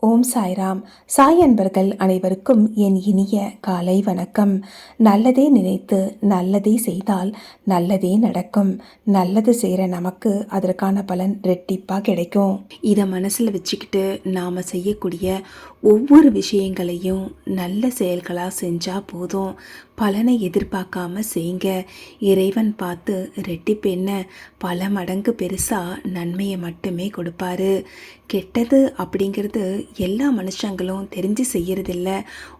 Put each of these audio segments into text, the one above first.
ஓம் சாய்ராம். சாய் அன்பர்கள் அனைவருக்கும் என் இனிய காலை வணக்கம். நல்லதே நினைத்து நல்லதே செய்தால் நல்லதே நடக்கும். நல்லது செய்கிற நமக்கு அதற்கான பலன் ரெட்டிப்பாக கிடைக்கும். இதை மனசில் வச்சுக்கிட்டு நாம் செய்யக்கூடிய ஒவ்வொரு விஷயங்களையும் நல்ல செயல்களாக செஞ்சால் போதும். பலனை எதிர்பார்க்காம செய்ங்க. இறைவன் பார்த்து ரெட்டிப்பு என்ன? பல மடங்கு பெருசாக நன்மையை மட்டுமே கொடுப்பாரு. கெட்டது அப்படிங்கிறது எல்லா மனுஷங்களும் தெரிஞ்சு செய்யறதில்ல.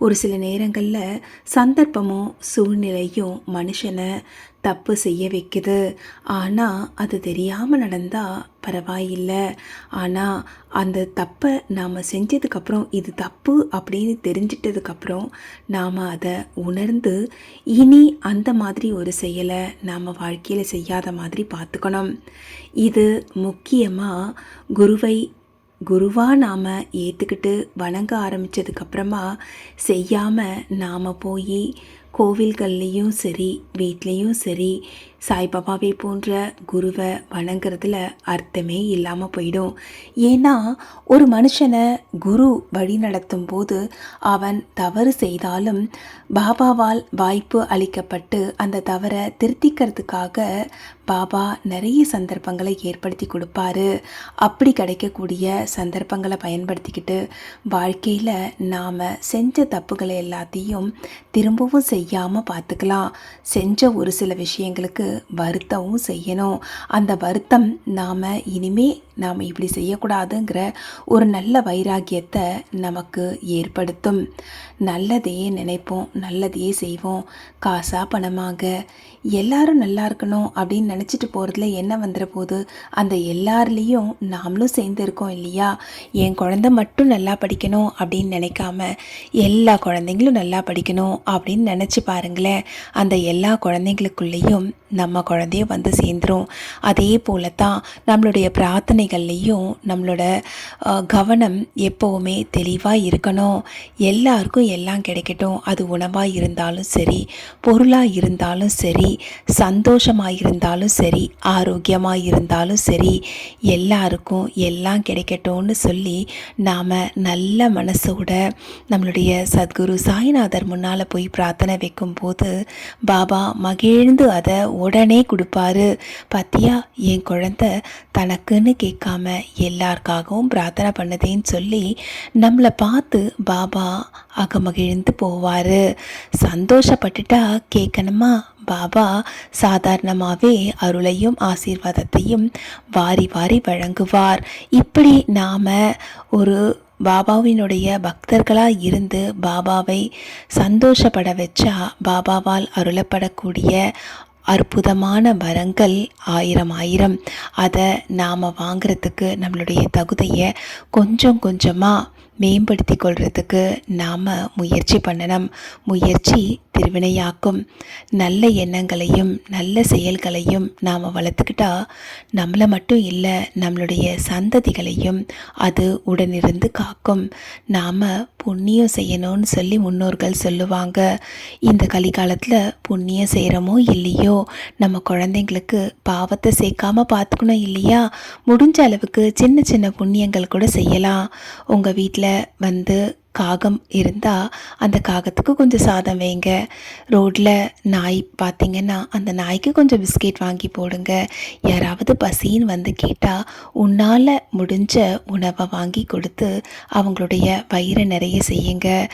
ஒரு சில நேரங்களில் சந்தர்ப்பமும் சூழ்நிலையும் மனுஷனை தப்பு செய்ய வைக்குது. ஆனால் அது தெரியாமல் நடந்தால் பரவாயில்லை. ஆனால் அந்த தப்பை நாம் செஞ்சதுக்கப்புறம் இது தப்பு அப்படின்னு தெரிஞ்சிட்டதுக்கப்புறம் நாம் அதை உணர்ந்து இனி அந்த மாதிரி ஒரு செயலை நாம் வாழ்க்கையில் செய்யாத மாதிரி பார்த்துக்கணும். இது முக்கியமாக குருவை குருவாக நாம் ஏற்றுக்கிட்டு வணங்க ஆரம்பித்ததுக்கப்புறமா செய்யாமல் நாம் போய் கோவில்கள்லேயும் சரி வீட்லேயும் சரி சாய்பாபாவை போன்ற குருவை வணங்குறதுல அர்த்தமே இல்லாமல் போயிடும். ஏன்னா ஒரு மனுஷனை குரு வழி நடத்தும் போது அவன் தவறு செய்தாலும் பாபாவால் வாய்ப்பு அளிக்கப்பட்டு அந்த தவறை திருத்திக்கிறதுக்காக பாபா நிறைய சந்தர்ப்பங்களை ஏற்படுத்தி கொடுப்பாரு. அப்படி கிடைக்கக்கூடிய சந்தர்ப்பங்களை பயன்படுத்திக்கிட்டு வாழ்க்கையில் நாம் செஞ்ச தப்புகளை எல்லாத்தையும் திரும்பவும் செய்யாமல் பார்த்துக்கலாம் செஞ்ச ஒரு சில விஷயங்களுக்கு வருத்தமும் செய்யணும். அந்த வருத்தம் நாம் இனிமே நாம் இப்படி செய்யக்கூடாதுங்கிற ஒரு நல்ல வைராக்கியத்தை நமக்கு ஏற்படுத்தும். நல்லதையே நினைப்போம் நல்லதையே செய்வோம். காசாக பணமாக. எல்லாரும் நல்லா இருக்கணும் அப்படின்னு நினச்சிட்டு போகிறதுல என்ன வந்துட போகுது அந்த எல்லாருலேயும் நாமளும் சேர்ந்து இருக்கோம் இல்லையா? என் குழந்த மட்டும் நல்லா படிக்கணும் அப்படின்னு நினைக்காம எல்லா குழந்தைங்களும் நல்லா படிக்கணும் அப்படின்னு நினச்சி பாருங்களேன். அந்த எல்லா குழந்தைங்களுக்குள்ளேயும் நம்ம குழந்தைய வந்து சேர்ந்துரும். அதே போல தான் நம்மளுடைய பிரார்த்தனை பிரார்த்தனைகள்லேயும் நம்மளோட கவனம் எப்போவுமே தெளிவாக இருக்கணும். எல்லாருக்கும் எல்லாம் கிடைக்கட்டும். அது உணவாக இருந்தாலும் சரி பொருளாக இருந்தாலும் சரி சந்தோஷமாக இருந்தாலும் சரி ஆரோக்கியமாக இருந்தாலும் சரி எல்லாருக்கும் எல்லாம் கிடைக்கட்டும்னு சொல்லி நாம் நல்ல மனசோட நம்மளுடைய சத்குரு சாய்நாதர் முன்னால் போய் பிரார்த்தனை வைக்கும்போது பாபா மகிழ்ந்து அதை உடனே கொடுப்பாரு. பார்த்தியா என் குழந்த தனக்குன்னு கேட்காம எல்லாருக்காகவும் பிரார்த்தனை பண்ணுதேன்னு சொல்லி நம்மளை பார்த்து பாபா அகமகிழ்ந்து போவார். சந்தோஷப்பட்டுட்டா கேட்கணுமா பாபா சாதாரணமாகவே அருளையும் ஆசீர்வாதத்தையும் வாரி வாரி வழங்குவார். இப்படி நாம் ஒரு பாபாவினுடைய பக்தர்களாக இருந்து பாபாவை சந்தோஷப்பட வச்சா பாபாவால் அருளப்படக்கூடிய அற்புதமான வரங்கள் ஆயிரம் ஆயிரம். அதை நாம் வாங்கிறதுக்கு நம்மளுடைய தகுதியை கொஞ்சம் கொஞ்சமாக மேம்படுத்தி கொள்றதுக்கு நாம் முயற்சி பண்ணணும். முயற்சி திருவினையாக்கும். நல்ல எண்ணங்களையும் நல்ல செயல்களையும் நாம் வளர்த்துக்கிட்டா நம்மளை மட்டும் இல்லை நம்மளுடைய சந்ததிகளையும் அது உடனிருந்து காக்கும். நாம் புண்ணியம் செய்யணும்னு சொல்லி முன்னோர்கள் சொல்லுவாங்க. இந்த கலிகாலத்தில் புண்ணியம் செய்கிறோமோ இல்லையோ நம்ம குழந்தைங்களுக்கு பாவத்தை சேர்க்காம பார்த்துக்கணும் இல்லையா? முடிஞ்ச அளவுக்கு சின்ன சின்ன புண்ணியங்கள் கூட செய்யலாம். உங்கள் வீட்டில் வந்து காகம் இருந்தால் அந்த காகத்துக்கு கொஞ்சம் சாதம் வைங்க. ரோட்டில் நாய் பார்த்தீங்கன்னா அந்த நாய்க்கு கொஞ்சம் பிஸ்கெட் வாங்கி போடுங்க. யாராவது பசின்னு வந்து கேட்டால் உன்னால் முடிஞ்ச உணவை வாங்கி கொடுத்து அவங்களுடைய வயிறை நிறைய செய்யுங்க.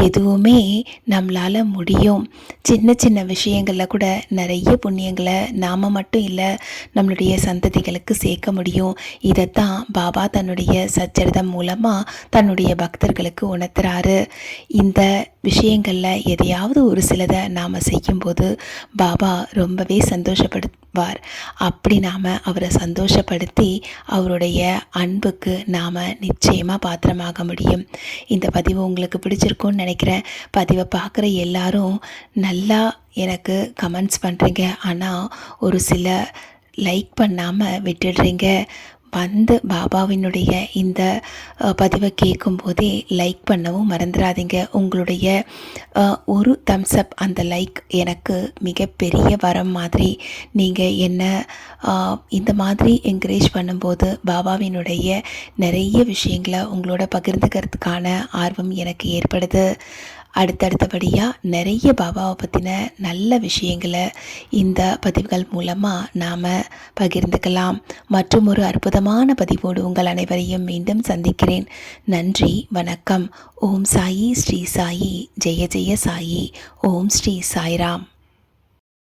எதுவுமே நம்மளால் முடியும். சின்ன சின்ன விஷயங்களில் கூட நிறைய புண்ணியங்களை நாம் மட்டும் இல்லை நம்மளுடைய சந்ததிகளுக்கு சேர்க்க முடியும். இதைத்தான் பாபா தன்னுடைய சச்சரிதம் மூலமாக தன்னுடைய பக்தர்களுக்கு உணர்த்துறாரு. இந்த விஷயங்களில் எதையாவது ஒரு சிலதை நாம் செய்யும்போது பாபா ரொம்பவே சந்தோஷப்படுவார். அப்படி நாம் அவரை சந்தோஷப்படுத்தி அவருடைய அன்புக்கு நாம் நிச்சயமாக பாத்திரமாக முடியும். இந்த பதிவு உங்களுக்கு பிடிச்சிருக்கும்னு நினைக்கிறேன். பதிவை பார்க்குற எல்லாரும் நல்லா எனக்கு கமெண்ட்ஸ் பண்ணுறீங்க ஆனால் ஒரு சில லைக் பண்ணாமல் விட்டுடுறீங்க. வந்து பாபாவினுடைய இந்த பதிவை கேட்கும்போதே லைக் பண்ணவும் மறந்துடாதீங்க உங்களுடைய ஒரு தம்ஸ்அப் அந்த லைக் எனக்கு மிகப்பெரிய வரம் மாதிரி நீங்கள் என்ன இந்த மாதிரி என்கரேஜ் பண்ணும்போது பாபாவினுடைய நிறைய விஷயங்களை உங்களோட பகிர்ந்துக்கிறதுக்கான ஆர்வம் எனக்கு ஏற்படுது. அடுத்தடுத்தபடியாக நிறைய பாபாவை பற்றின நல்ல விஷயங்களை இந்த பதிவுகள் மூலமாக நாம் பகிர்ந்துக்கலாம். மற்றும் ஒரு அற்புதமான பதிவோடு உங்கள் அனைவரையும் மீண்டும் சந்திக்கிறேன். நன்றி வணக்கம். ஓம் சாயி ஸ்ரீ சாயி. ஜெய ஜெய சாயி. ஓம் ஸ்ரீ சாய்ராம்.